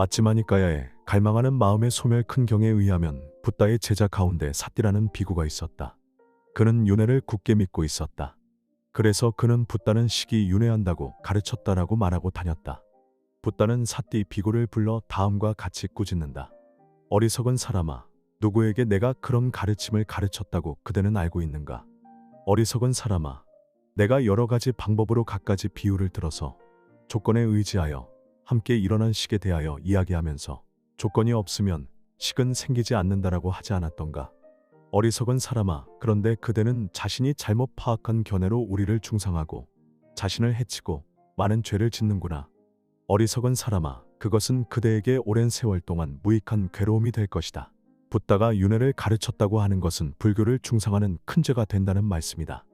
마치마니까야에 갈망하는 마음의 소멸 큰 경에 의하면 붓다의 제자 가운데 사띠라는 비구가 있었다. 그는 윤회를 굳게 믿고 있었다. 그래서 그는 붓다는 시기 윤회한다고 가르쳤다라고 말하고 다녔다. 붓다는 사띠 비구를 불러 다음과 같이 꾸짖는다. 어리석은 사람아, 누구에게 내가 그런 가르침을 가르쳤다고 그대는 알고 있는가? 어리석은 사람아, 내가 여러 가지 방법으로 갖가지 비유를 들어서 조건에 의지하여 함께 일어난 식에 대하여 이야기하면서 조건이 없으면 식은 생기지 않는다라고 하지 않았던가? 어리석은 사람아, 그런데 그대는 자신이 잘못 파악한 견해로 우리를 중상하고 자신을 해치고 많은 죄를 짓는구나. 어리석은 사람아, 그것은 그대에게 오랜 세월 동안 무익한 괴로움이 될 것이다. 붓다가 윤회를 가르쳤다고 하는 것은 불교를 중상하는 큰 죄가 된다는 말씀이다.